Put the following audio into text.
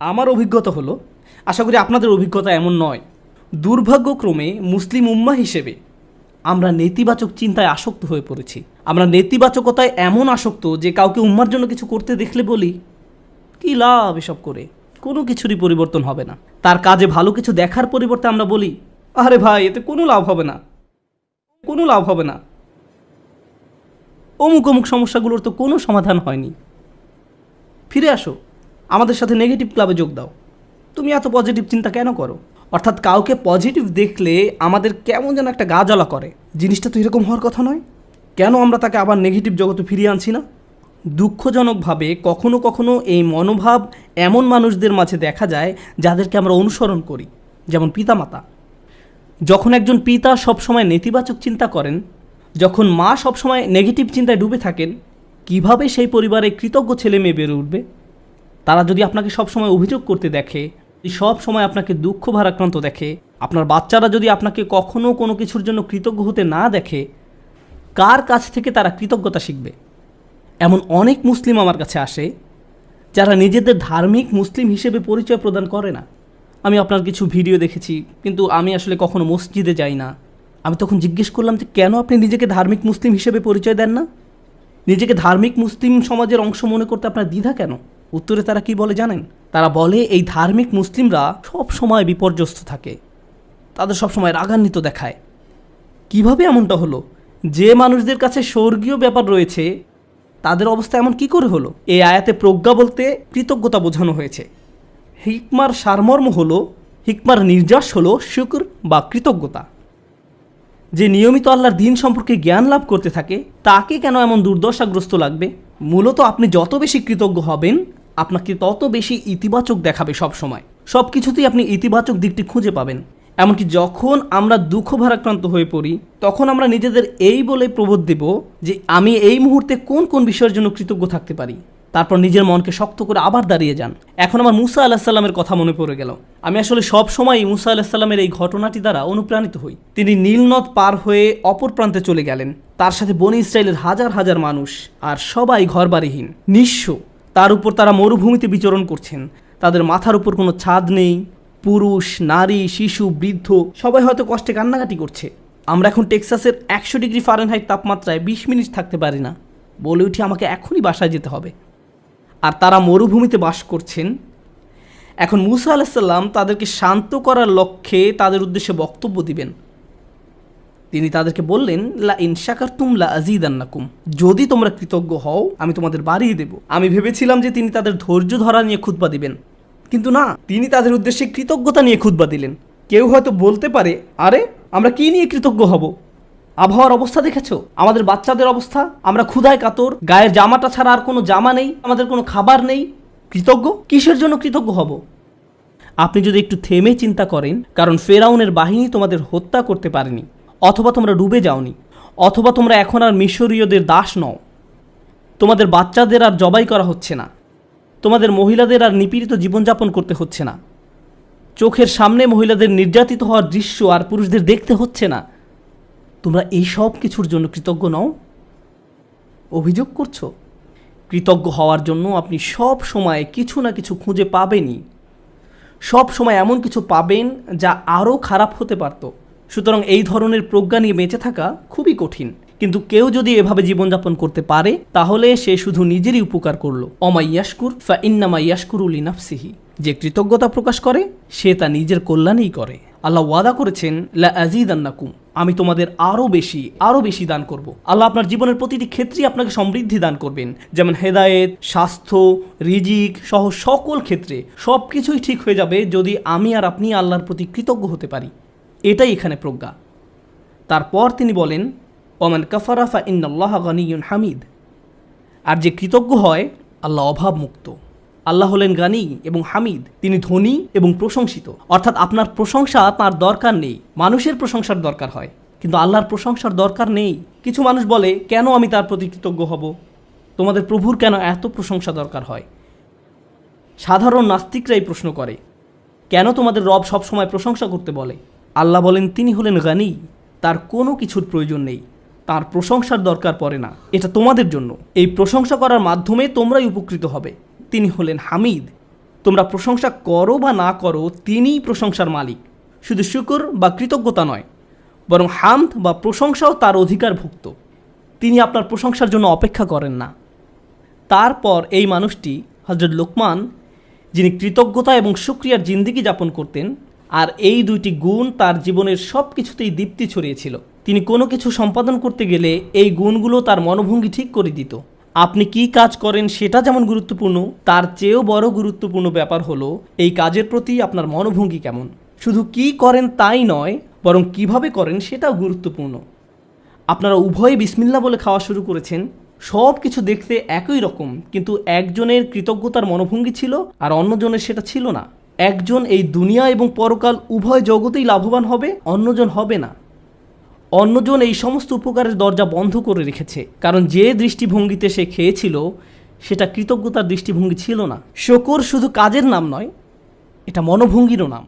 আমার অভিজ্ঞতা হলো, আশা করি আপনাদের অভিজ্ঞতা এমন নয়, দুর্ভাগ্যক্রমে মুসলিম উম্মা হিসেবে আমরা নেতিবাচক চিন্তায় আসক্ত হয়ে পড়েছি। আমরা নেতিবাচকতায় এমন আসক্ত যে কাউকে উম্মার জন্য কিছু করতে দেখলে বলি, কী লাভ এসব করে? কোনো কিছুরই পরিবর্তন হবে না। তার কাজে ভালো কিছু দেখার পরিবর্তে আমরা বলি, আরে ভাই, এতে কোনো লাভ হবে না। কোনো লাভ হবে না। অমুক অমুক সমস্যাগুলোর তো কোনো সমাধান হয়নি। ফিরে আসো। আমাদের সাথে নেগেটিভ ক্লাবে যোগ দাও। তুমি এত পজিটিভ চিন্তা কেন করো? অর্থাৎ কাউকে পজিটিভ দেখলে আমাদের কেমন যেন একটা গা জ্বালা করে। জিনিসটা তো এরকম হওয়ার কথা নয়। কেন আমরা তাকে আবার নেগেটিভ জগতে ফিরিয়ে আনছি না? দুঃখজনকভাবে কখনো কখনো এই মনোভাব এমন মানুষদের মাঝে দেখা যায় যাদেরকে আমরা অনুসরণ করি, যেমন পিতামাতা। যখন একজন পিতা সবসময় নেতিবাচক চিন্তা করেন, যখন মা সবসময় নেগেটিভ চিন্তায় ডুবে থাকেন, কীভাবে সেই পরিবারে কৃতজ্ঞ ছেলে মেয়ে বেড়ে উঠবে? তারা যদি আপনাকে সবসময় অভিযোগ করতে দেখে সব সময় আপনাকে দুঃখ ভারাক্রান্ত দেখে, আপনার বাচ্চারা যদি আপনাকে কখনও কোনো কিছুর জন্য কৃতজ্ঞ হতে না দেখে, কার কাছ থেকে তারা কৃতজ্ঞতা শিখবে? এমন অনেক মুসলিম আমার কাছে আসে, যারা নিজেদের ধার্মিক মুসলিম হিসেবে পরিচয় প্রদান করে না। আমি আপনার কিছু ভিডিও দেখেছি, কিন্তু আমি আসলে কখনো মসজিদে যাই না। আমি তখন জিজ্ঞেস করলাম যে, কেন আপনি নিজেকে ধার্মিক মুসলিম হিসেবে পরিচয় দেন না? নিজেকে ধার্মিক মুসলিম সমাজের অংশ মনে করতে আপনার দ্বিধা কেন? উত্তরে তারা কি বলে জানেন? তারা বলে, এই ধার্মিক মুসলিমরা সব সময় বিপর্যস্ত থাকে। তাদের সব সময় রাগান্বিত দেখায়। কীভাবে এমনটা হলো? যে মানুষদের কাছে স্বর্গীয় ব্যাপার রয়েছে, তাদের অবস্থা এমন কি করে হলো? এই আয়াতে প্রজ্ঞা বলতে কৃতজ্ঞতা বোঝানো হয়েছে। হিকমার সারমর্ম হলো, হিকমার নির্যাস হলো শুক্র বা কৃতজ্ঞতা। যে নিয়মিত আল্লাহর দিন সম্পর্কে জ্ঞান লাভ করতে থাকে, তাকে কেন এমন দুর্দশাগ্রস্ত লাগবে? মূলত আপনি যত বেশি কৃতজ্ঞ হবেন আপনাকে তত বেশি ইতিবাচক দেখাবে সব সময় সব কিছুতেই আপনি ইতিবাচক দিকটি খুঁজে পাবেন। এমনকি যখন আমরা দুঃখ ভারাক্রান্ত হয়ে পড়ি, তখন আমরা নিজেদের এই বলে প্রবোধ দেব যে আমি এই মুহূর্তে কোন কোন বিষয়ের জন্য কৃতজ্ঞ থাকতে পারি। তারপর নিজের মনকে শক্ত করে আবার দাঁড়িয়ে যান। এখন আমার মুসা আল্লাহ সাল্লামের কথা মনে পড়ে গেল। আমি আসলে সব সময় মুসা আল্লাহ সাল্লামের এই ঘটনাটি দ্বারা অনুপ্রাণিত হই। তিনি নীলনদ পার হয়ে অপর প্রান্তে চলে গেলেন। তার সাথে বনি ইসরায়েলের হাজার হাজার মানুষ আর সবাই ঘরবাড়িহীন। নিঃস্ব। তার উপর তারা মরুভূমিতে বিচরণ করছেন। তাদের মাথার উপর কোনো ছাদ নেই। পুরুষ, নারী, শিশু, বৃদ্ধ, সবাই হয়তো কষ্টে কান্নাকাটি করছে। আমরা এখন টেক্সাসের একশো ডিগ্রি ফারেনহাইট তাপমাত্রায় বিশ মিনিট থাকতে পারি না। বলে উঠি আমাকে এখনই বাসায় যেতে হবে। আর তারা মরুভূমিতে বাস করছেন। এখন মুসা আলাহিসাল্লাম তাদেরকে শান্ত করার লক্ষ্যে তাদের উদ্দেশ্যে বক্তব্য দিবেন। তিনি তাদেরকে বললেন, লা ইনশাকার তুম লা আজিদান্নাকুম যদি তোমরা কৃতজ্ঞ হও, আমি তোমাদের বাড়িয়ে দেব। আমি ভেবেছিলাম যে তিনি তাদের ধৈর্য ধরা নিয়ে খুতবা দিবেন। কিন্তু না, তিনি তাদের উদ্দেশ্যে কৃতজ্ঞতা নিয়ে খুতবা দিলেন। কেউ হয়তো বলতে পারে, আরে, আমরা কি নিয়ে কৃতজ্ঞ হব? আবহাওয়ার অবস্থা দেখেছ? আমাদের বাচ্চাদের অবস্থা? আমরা ক্ষুধায় কাতর, গায়ের জামাটা ছাড়া আর কোনো জামা নেই, আমাদের কোনো খাবার নেই। কৃতজ্ঞ? কিসের জন্য কৃতজ্ঞ হব? আপনি যদি একটু থেমে চিন্তা করেন, কারণ ফেরাউনের বাহিনী তোমাদের হত্যা করতে পারেনি। অথবা তোমরা ডুবে যাওনি, অথবা তোমরা এখন আর মিশরীয়দের দাস নও। তোমাদের বাচ্চাদের আর জবাই করা হচ্ছে না। তোমাদের মহিলাদের আর নিপীড়িত জীবনযাপন করতে হচ্ছে না। চোখের সামনে মহিলাদের নির্যাতিত হওয়ার দৃশ্য আর পুরুষদের দেখতে হচ্ছে না। তোমরা এই সব কিছুর জন্য কৃতজ্ঞ নও? অভিযোগ করছ? কৃতজ্ঞ হওয়ার জন্য আপনি সব সময় কিছু না কিছু খুঁজে পাবেনই। সব সময় এমন কিছু পাবেন যা আরও খারাপ হতে পারত। সুতরাং এই ধরনের প্রজ্ঞা নিয়ে বেঁচে থাকা খুবই কঠিন। কিন্তু কেউ যদি এভাবে জীবনযাপন করতে পারে, তাহলে সে শুধু নিজেরই উপকার করল। অমাইয়াসকুর ফা ইন্নামা ইয়াসকুরুল ইনাফসিহি যে কৃতজ্ঞতা প্রকাশ করে, সে তা নিজের কল্যাণেই করে। আল্লাহ ওয়াদা করেছেন, লা আজিদান্নাকুম আমি তোমাদের আরও বেশি আরও বেশি দান করব। আল্লাহ আপনার জীবনের প্রতিটি ক্ষেত্রেই আপনাকে সমৃদ্ধি দান করবেন। যেমন হেদায়েত, স্বাস্থ্য, রিজিক সহ সকল ক্ষেত্রে সব কিছুই ঠিক হয়ে যাবে যদি আমি আর আপনি আল্লাহর প্রতি কৃতজ্ঞ হতে পারি। এটাই এখানে প্রজ্ঞা। তারপর তিনি বলেন, ওমান কাফারাফা ইন্নাল্লাহ গানিয়ুন হামিদ। আর যে কৃতজ্ঞ হয়, আল্লাহ অভাবমুক্ত। আল্লাহ হলেন গানি এবং হামিদ। তিনি ধনী এবং প্রশংসিত। অর্থাৎ আপনার প্রশংসা তার দরকার নেই। মানুষের প্রশংসার দরকার হয়। কিন্তু আল্লাহর প্রশংসার দরকার নেই। কিছু মানুষ বলে, কেন আমি তার প্রতি কৃতজ্ঞ হব? তোমাদের প্রভুর কেন এত প্রশংসা দরকার হয়? সাধারণ নাস্তিকরাই প্রশ্ন করে, কেন তোমাদের রব সবসময় প্রশংসা করতে বলে? আল্লাহ বলেন, তিনি হলেন গানি, তার কোনো কিছুর প্রয়োজন নেই, তার প্রশংসার দরকার পড়ে না, এটা তোমাদের জন্য। এই প্রশংসা করার মাধ্যমে তোমরাই উপকৃত হবে। তিনি হলেন হামিদ, তোমরা প্রশংসা করো বা না করো, তিনিই প্রশংসার মালিক। শুধু শুকর বা কৃতজ্ঞতা নয়, বরং হামদ বা প্রশংসাও তার অধিকারভুক্ত তিনি আপনার প্রশংসার জন্য অপেক্ষা করেন না। তারপর এই মানুষটি হজরত লোকমান, যিনি কৃতজ্ঞতা এবং সুক্রিয়ার জিন্দিগি যাপন করতেন আর এই দুইটি গুণ তার জীবনের সব কিছুতেই দীপ্তি ছড়িয়েছিল। তিনি কোনো কিছু সম্পাদন করতে গেলে এই গুণগুলো তার মনোভঙ্গি ঠিক করে দিত। আপনি কি কাজ করেন সেটা যেমন গুরুত্বপূর্ণ, তার চেয়েও বড় গুরুত্বপূর্ণ ব্যাপার হলো, এই কাজের প্রতি আপনার মনোভঙ্গি কেমন। শুধু কি করেন তাই নয়, বরং কীভাবে করেন সেটাও গুরুত্বপূর্ণ। আপনারা উভয়ে বিসমিল্লা বলে খাওয়া শুরু করেছেন। সব কিছু দেখতে একই রকম, কিন্তু একজনের কৃতজ্ঞতার মনোভঙ্গি ছিল আর অন্যজনের সেটা ছিল না। একজন এই দুনিয়া এবং পরকাল উভয় জগতেই লাভবান হবে, অন্যজন হবে না। অন্যজন এই সমস্ত উপকারের দরজা বন্ধ করে রেখেছে, কারণ যে দৃষ্টিভঙ্গিতে সে খেয়েছিল, সেটা কৃতজ্ঞতার দৃষ্টিভঙ্গি ছিল না। শকর শুধু কাজের নাম নয়, এটা মনোভঙ্গিরও নাম।